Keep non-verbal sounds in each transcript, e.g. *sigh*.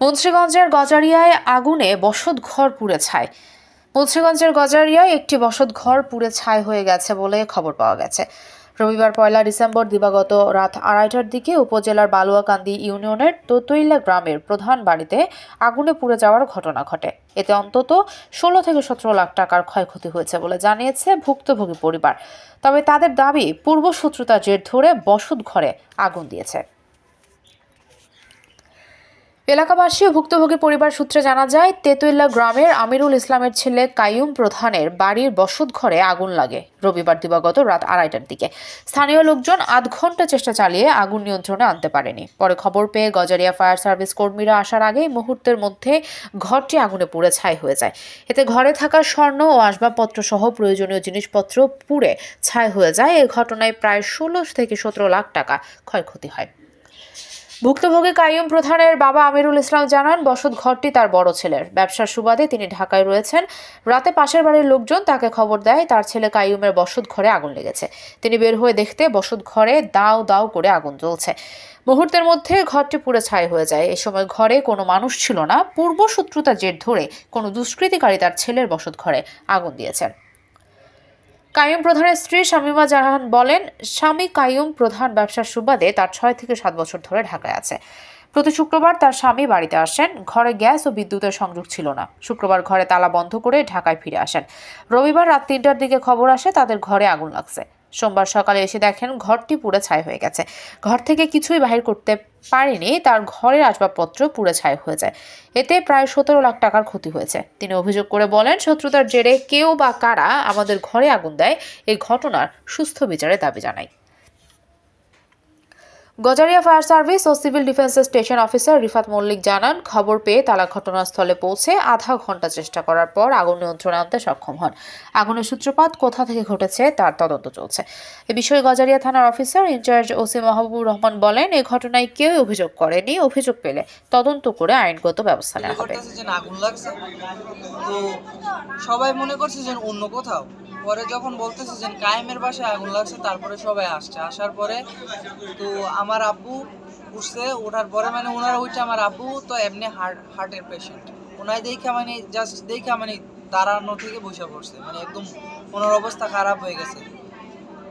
মুন্সিগঞ্জের গজারিয়ায় আগুনে বসত ঘর পুড়ে ছাই। মুন্সিগঞ্জের গজারিয়ায় একটি বসত ঘর পুড়ে ছাই হয়ে গেছে বলে খবর পাওয়া গেছে। রবিবার পয়লা ডিসেম্বর দিবাগত রাত আড়াইটার দিকে উপজেলার বালুয়াকান্দি ইউনিয়নের তোতইলা গ্রামের প্রধান বাড়িতে আগুনে পুড়ে যাওয়ার ঘটনা ঘটে। এতে অন্তত ষোলো থেকে সতেরো লাখ টাকার ক্ষয়ক্ষতি হয়েছে বলে জানিয়েছে ভুক্তভোগী পরিবার। তবে তাদের দাবি পূর্বশত্রুতার জের ধরে বসত ঘরে আগুন দিয়েছে। এলাকাবাসী ও ভুক্তভোগী পরিবার সূত্রে জানা যায়, তেতুইল্লা গ্রামের আমিরুল ইসলামের ছেলে কাইয়ুম প্রধানের বাড়ির বসত ঘরে আগুন লাগে। রবিবার দিবাগত রাত আড়াইটার দিকে। স্থানীয় লোকজন আধ ঘণ্টা চেষ্টা চালিয়ে আগুন নিয়ন্ত্রণে আনতে পারেনি। পরে খবর পেয়ে গজারিয়া ফায়ার সার্ভিস কর্মীরা আসার আগেই মুহূর্তের মধ্যে ঘরটি আগুনে পুড়ে ছাই হয়ে যায়। এতে ঘরে থাকা স্বর্ণ ও আসবাবপত্র সহ প্রয়োজনীয় জিনিসপত্র পুড়ে ছাই হয়ে যায়। এ ঘটনায় প্রায় ষোলো থেকে সতেরো লাখ টাকা ক্ষয়ক্ষতি হয়। ভুক্তভোগী কাইয়ুম প্রধানের বাবা আমিরুল ইসলাম জানান, বসত ঘরটি তার বড় ছেলের। ব্যবসার সুবাদে তিনি ঢাকায় রয়েছেন। রাতে পাশের বাড়ির লোকজন তাকে খবর দেয়, তার ছেলে কাইয়ুমের বসত ঘরে আগুন লেগেছে। তিনি বের হয়ে দেখতে বসত ঘরে দাও দাও করে আগুন জ্বলছে। মুহূর্তের মধ্যে ঘরটি পুড়ে ছাই হয়ে যায়। এ সময় ঘরে কোনো মানুষ ছিল না। পূর্ব শত্রুতা জের ধরে কোনো দুষ্কৃতিকারী তার ছেলের বসত ঘরে আগুন দিয়েছেন। কাইয়ুম প্রধানের স্ত্রী শামিমা জাহান বলেন, স্বামী কায়ুম প্রধান ব্যবসার সুবাদে তার ছয় থেকে সাত বছর ধরে ঢাকায় আছে। প্রতি শুক্রবার তার স্বামী বাড়িতে আসেন। ঘরে গ্যাস ও বিদ্যুতের সংযোগ ছিল না। শুক্রবার ঘরে তালা বন্ধ করে ঢাকায় ফিরে আসেন। রবিবার রাত তিনটার দিকে খবর আসে, তাদের ঘরে আগুন লাগছে। সোমবার সকালে এসে দেখেন ঘরটি পুরো ছাই হয়ে গেছে। ঘর থেকে কিছুই বাহির করতে পারেনি, তার ঘরের আসবাবপত্র পুরো ছাই হয়ে যায়। এতে প্রায় সতেরো লাখ টাকার ক্ষতি হয়েছে। তিনি অভিযোগ করে বলেন, শত্রুতার জেরে কেউ বা কারা আমাদের ঘরে আগুন দেয় এই ঘটনার সুস্থ বিচারে দাবি জানায়। গজারিয়া ফায়ার সার্ভিস ও সিভিল ডিফেন্সের স্টেশন অফিসার রিফাত মল্লিক জানান, খবর পেয়ে তারা ঘটনাস্থলে পৌঁছে আধা ঘণ্টা চেষ্টা করার পর আগুন নিয়ন্ত্রণে আনতে সক্ষম হন। আগুনের সূত্রপাত কোথা থেকে ঘটেছে তার তদন্ত চলছে। এ বিষয়ে গজারিয়া থানার officer in charge OC Mahbubur Rahman বলেন এই ঘটনায় কেউ অভিযোগ করেনি, অভিযোগ পেলে তদন্ত করে আইনগত ব্যবস্থা নেওয়া হবে। সবাই মনে করছে যে অন্য কোথাও। পরে যখন বলতেছে যে কায়েমের বাসায় আগুন লাগছে, তারপরে সবাই আসছে। আসার পরে তো আমার আব্বু উঠছে, ওঠার পরে মানে ওনারা উঠছে আমার আব্বু তো এমনি হার্ট হার্টের পেশেন্ট ওনায় দেখা মানে জাস্ট দেখা মানে দাঁড়ানো থেকে বসে পড়ছে। মানে একদম ওনার অবস্থা খারাপ হয়ে গেছে।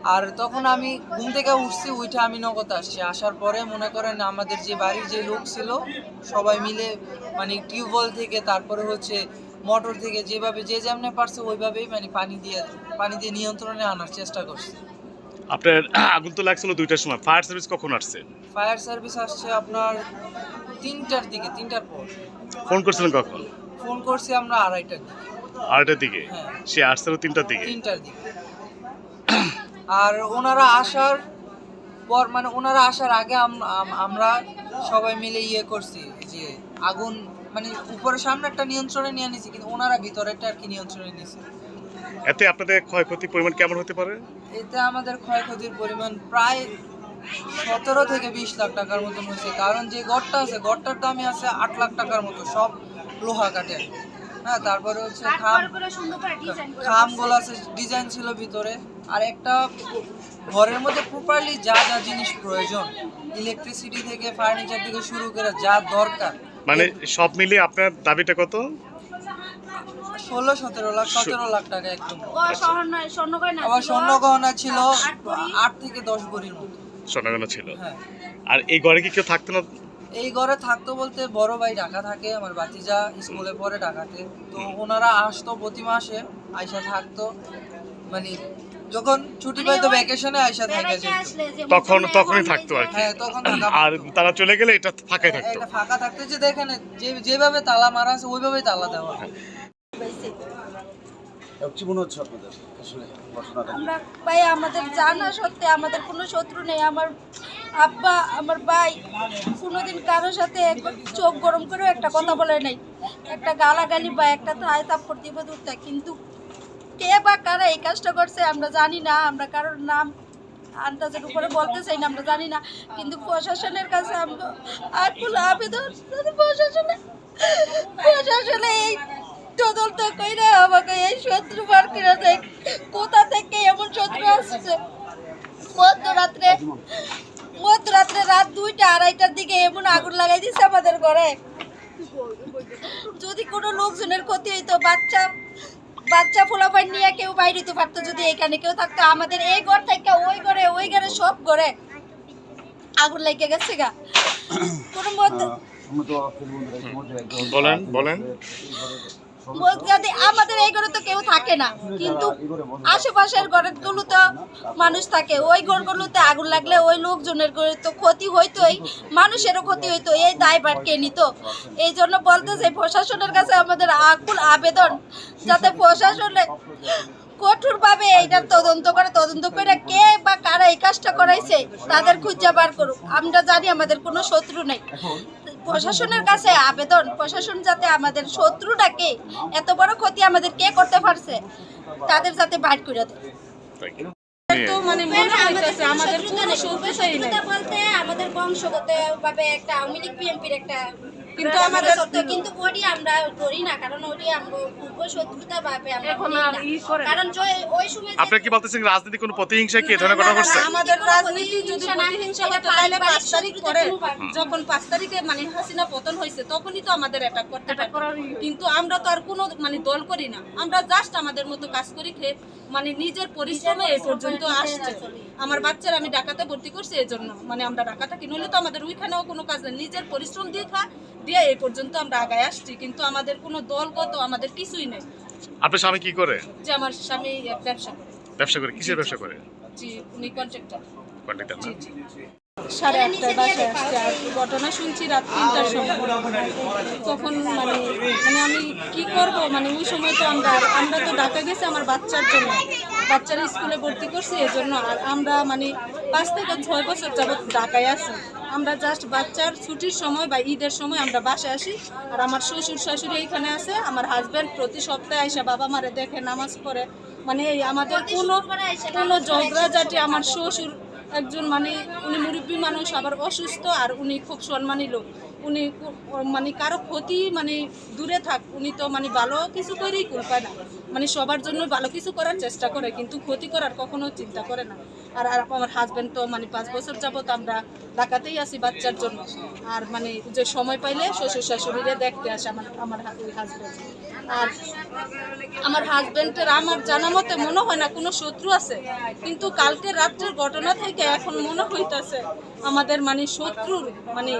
আর তখন আমি ঘুম থেকে উঠছি উঠে আমি নগদ আসছি। আসার পরে মনে করেন আমাদের যে বাড়ির যে লোক ছিল সবাই মিলে মানে টিউবওয়েল থেকে তারপরে হচ্ছে মোটর থেকে যেভাবে যে যেমনে পারছে ওইভাবেই মানে পানি দিয়ে পানি দিয়ে নিয়ন্ত্রণে আনার চেষ্টা করছে। আপনার *clears throat* আগুন তো লাগছিল দুইটার সময়। ফায়ার সার্ভিস কখন আসছে? ফায়ার সার্ভিস আসছে আপনার তিনটার দিকে তিনটার পর। ফোন করছিলেন কখন? ফোন করছি আমরা আড়াইটার দিকে। আড়াইটার দিকে? হ্যাঁ। সে আসছিল তিনটার দিকে? তিনটার দিকে। আর ওনারা আসার পর মানে ওনারা আসার আগে আম- আম- আমরা সবাই মিলে ইয়ে করছি যে আগুন মানে উপরে সামনে একটা নিয়ন্ত্রণে নিয়ে নিছি কিন্তু ওনারা ভিতরেরটা আর কি নিয়ন্ত্রণে নিছে। এতে আপনাদের ক্ষয়ক্ষতির পরিমাণ কেমন হতে পারে? এতে আমাদের ক্ষয়ক্ষতির পরিমাণ প্রায় সতেরো থেকে বিশ লাখ টাকার মতন হয়েছে। কারণ যে গড়টা আছে গড়টার দামই আছে আট লাখ টাকার মতো সব লোহা কাঠের। হ্যাঁ তারপরে হচ্ছে খাম খামগুলো আছে ডিজাইন ছিল ভিতরে। আর একটা ঘরের মধ্যে প্রপারলি যা যা জিনিস প্রয়োজন ইলেকট্রিসিটি থেকে ফার্নিচার থেকে শুরু করে যা দরকার। মানে সব মিলিয়ে আপনার দাবিটা কত? ষোলো সতেরো লাখ সতেরো লাখ টাকা একদম। স্বর্ণ স্বর্ণ আবার। স্বর্ণ গহনা ছিল আট থেকে দশ ভরির মতো। সোনাগানা ছিল। হ্যাঁ। আর এই ঘরে কি কেউ থাকতো না? এই ঘরে থাকতো বলতে বড় ভাই ঢাকা থাকে আমার বাতিজা স্কুলে পড়ে ঢাকাতে। তো ওনারা আসতো প্রতি মাসে আয়সা থাকতো। মানে যখন ছুটি পাইতো ভ্যাকেশনে আয়সা থাকে তখন তখনই থাকতো আর কি। হ্যাঁ তখন আর তারা চলে গেলে এটা ফাঁকাই থাকতো। এটা ফাঁকা থাকতো যে দেখেন যে যেভাবে তালা মারা আছে ওইভাবেই তালা দেওয়া। কি মনে হচ্ছে আপনাদের আসলে আমরা ভাই আমাদের জানা সত্ত্বে আমাদের কোনো শত্রু নেই। আমার আব্বা আমার ভাই কোনোদিন কারোর সাথে চোখ গরম করেও একটা কথা বলে নাই। একটা গালাগালি বা একটা থায় দূরটা কিন্তু কে বা কারা এই কাজটা করছে আমরা জানি না, আমরা কারোর নাম আন্দাজের উপরে বলতে চাই না, আমরা জানি না। কিন্তু প্রশাসনের কাছে আমরা আকুল আবেদন যদি প্রশাসনে। প্রশাসনে এই তদন্ত কইরা আমাকে এই শত্রু বার করে কোথা থেকে এমন শত্রু আসছে? মধ্যরাত্রে মধ্যরাত্রে রাত দুইটা আড়াইটার দিকে এমন আগুন লাগাই দিচ্ছে আমাদের ঘরে। যদি কোনো লোকজনের ক্ষতি হইতো, বাচ্চা বাচ্চা ফোলাফান নিয়ে কেউ বাইরে হইতে পারতো যদি এখানে কেউ থাকতো আমাদের এই ঘর থেকে ওই ঘরে ওই ঘরে সব ঘরে আগুন লেগে গেছে গা *coughs* কোনো তো বলেন, বলেন। বলতে যদি আমাদের এই ঘরে তো কেউ থাকে না, কিন্তু আশেপাশের ঘরেরগুলো তো মানুষ থাকে। ওই ঘরগুলোতে আগুন লাগলে ওই লোকজনের ঘরে তো ক্ষতি হইতোই, মানুষেরও ক্ষতি হইতো এই দায়ভার কে নিত? এই জন্য বলতেছে প্রশাসনের কাছে আমাদের আকুল আবেদন, যাতে প্রশাসনে কঠোরভাবে এইটার তদন্ত করে তদন্ত করে কে বা কারা এই কাজটা করাইছে, তাদের খুঁজে বার করুক। আমরা জানি আমাদের কোনো শত্রু নেই। প্রশাসনের কাছে আবেদন প্রশাসন যাতে আমাদের শত্রুটাকে এত বড় ক্ষতি আমাদের কে করতে পারছে তাদের যাতে বাইট করে দেয়। তো মানে মনে হইতেছে আমাদের কোনো শত্রুতা বলতে আমাদের বংশগত ভাবে একটা আওয়ামী লীগ বিএনপির একটা কিন্তু আমাদের- সত্য কিন্তু ওটি আমরা করি না কারণ ওটি আমরা পূর্ব শত্রুতা ভাবে আমরা। কারণ ওই সময় আপনারা কি বলতেছেন রাজনীতি কোনো প্রতিহিংসা কি ধরনের ঘটনা ঘটছে? আমাদের রাজনীতি যদি প্রতিহিংসা হতো তাহলে পাঁচ তারিখ পরে যখন পাঁচ তারিখে মানে হাসিনা পতন হয়েছে তখনই তো আমাদের অ্যাটাক করতে পারতো। কিন্তু আমরা তো আর কোনো মানে দল করি না। আমরা জাস্ট আমাদের মতো কাজ করি খেয়ে মানে নিজের পরিশ্রমে এই পর্যন্ত আসছে। আমার বাচ্চার আমি ঢাকাতে ভর্তি করছি এই জন্য মানে আমরা ঢাকা থাকি। নইলে তো আমাদের ওইখানেও কোনো কাজ নেই। নিজের পরিশ্রম দিয়ে খা দিয়ে এই পর্যন্ত আমরা আগায় আসছি কিন্তু আমাদের কোনো দলগত আমাদের কিছুই নেই। আপনার স্বামী কি করে? যে আমার স্বামী ব্যবসা করে। ব্যবসা করে? কিসের ব্যবসা করে? জি উনি কন্ট্রাক্টর কন্ট্রাক্টর না? সাড়ে আটটায় বাসায় আসছে আর ঘটনা শুনছি রাত তিনটার সময়। তখন মানে মানে আমি কি করব? মানে ওই সময় তো আমরা আমরা তো ঢাকা গেছি আমার বাচ্চার জন্য। বাচ্চার স্কুলে ভর্তি করছি এজন্য আর আমরা মানে পাঁচ থেকে ছয় বছর যাবত ঢাকায় আছি। আমরা জাস্ট বাচ্চার ছুটির সময় বা ঈদের সময় আমরা বাসায় আসি। আর আমার শ্বশুর শাশুড়ি এইখানে আছে। আমার হাজব্যান্ড প্রতি সপ্তাহে আইসা বাবা মারে দেখে নামাজ পড়ে। মানে এই আমাদের কোনো কোনো ঝগড়াঝাটি আমার শ্বশুর একজন মানে উনি মুরব্বী মানুষ আবার অসুস্থ আর উনি খুব সম্মানী লোক। উনি মানে কারও ক্ষতি মানে দূরে থাক উনি তো মানে ভালো কিছু করেই কুল পায় না। মানে সবার জন্য ভালো কিছু করার চেষ্টা করে, কিন্তু ক্ষতি করার কখনো চিন্তা করে না। আর আর আমার হাজব্যান্ড তো মানে পাঁচ বছর যাবত আমরা ঢাকাতেই আছি বাচ্চার জন্য। আর মানে যে সময় পাইলে শ্বশুর শাশুড়িরে দেখতে আসে আমার আমার হাজব্যান্ড আর আমার হাজব্যান্ডের আমার জানা মতে মনে হয় না কোনো শত্রু আছে, কিন্তু কালকে রাত্রের ঘটনা থেকে এখন মনে হইতাছে আমাদের মানে শত্রুর মানে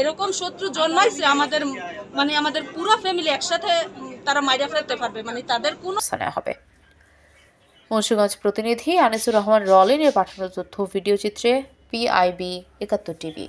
এরকম শত্রু জন্মাইছে আমাদের মানে আমাদের পুরো ফ্যামিলি একসাথে তারা মাইরা ফেলতে পারবে মানে তাদের কোনো হবে। মুন্সিগঞ্জ প্রতিনিধি আনিসুর রহমান রলিনের পাঠানো তথ্য, ভিডিও চিত্রে পিআইবি একাত্তর টিভি।